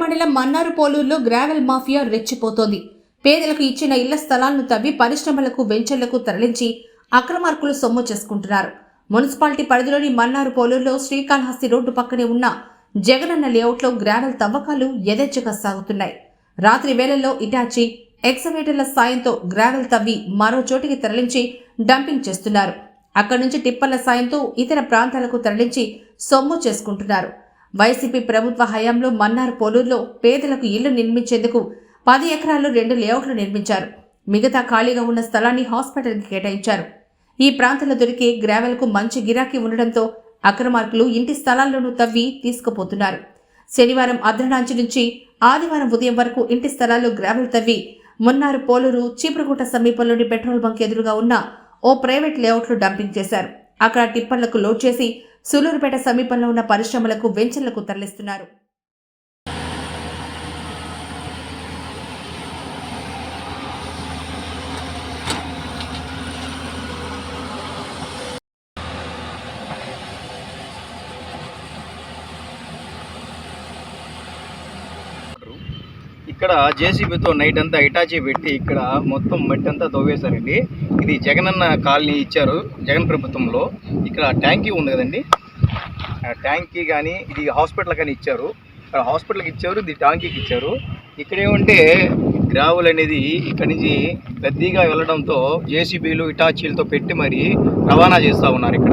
మండలం మన్నారు పోలూరులో gravel mafia రెచ్చిపోతోంది. పేదలకు ఇచ్చిన ఇళ్ళ స్థలాలను తవ్వి పరిశ్రమలకు వెంచర్లకు తరలించి అక్రమార్కులు సొమ్ము చేసుకుంటున్నారు. మున్సిపాలిటీ పరిధిలోని మన్నారు పోలూరులో శ్రీకాళహస్తి రోడ్డు పక్కనే ఉన్న జగనన్న లేఅవుట్లో గ్రావెల్ తవ్వకాలు యథేచ్ఛగా సాగుతున్నాయి. రాత్రి వేళల్లో ఇటాచి ఎక్సవేటర్ల సాయంతో గ్రావెల్ తవ్వి మరో చోటికి తరలించి డంపింగ్ చేస్తున్నారు. అక్కడి నుంచి టిప్పర్ల సాయంతో ఇతర ప్రాంతాలకు తరలించి సొమ్ము చేసుకుంటున్నారు. వైసీపీ ప్రభుత్వ హయాంలో మన్నార్ పోలూరులో పేదలకు ఇళ్ళు నిర్మించేందుకు పది ఎకరాల్లో రెండు లేఅవుట్లు నిర్మించారు. మిగతా ఖాళీగా ఉన్న స్థలాన్ని హాస్పిటల్కి కేటాయించారు. ఈ ప్రాంతంలో దొరికే గ్రావెల్కు మంచి గిరాకీ ఉండడంతో అక్రమార్కులు ఇంటి స్థలాల్లోనూ తవ్వి తీసుకుపోతున్నారు. శనివారం అర్ధనాంచి నుంచి ఆదివారం ఉదయం వరకు ఇంటి స్థలాల్లో గ్రావెల్ తవ్వి మున్నారు పోలూరు చీపురుగుట్ట సమీపంలోని పెట్రోల్ బంక్ ఎదురుగా ఉన్న ఓ ప్రైవేట్ లేఅవుట్లు డంపింగ్ చేశారు. అక్కడ టిప్పర్లకు లోడ్ చేసి సూలూరుపేట సమీపంలో ఉన్న పరిశ్రమలకు వెంచర్లకు తరలిస్తున్నారు. ఇక్కడ జేసీబీతో నైట్ అంతా ఇటాచీ పెట్టి ఇక్కడ మొత్తం మట్టి అంతా తవ్వేశారండి. ఇది జగనన్న కాలనీ ఇచ్చారు జగన్ ప్రభుత్వంలో. ఇక్కడ ట్యాంకీ ఉంది కదండి. ట్యాంకీ కానీ ఇది హాస్పిటల్ కానీ ఇచ్చారు. ఇక్కడ హాస్పిటల్కి ఇచ్చారు ఇది ట్యాంకీకి ఇచ్చారు. ఇక్కడ ఏమంటే గ్రావుల్ అనేది ఇక్కడి నుంచి పెద్దగా వెళ్ళడంతో జేసీబీలు ఇటాచీలతో పెట్టి మరి రవాణా చేస్తూ ఉన్నారు ఇక్కడ.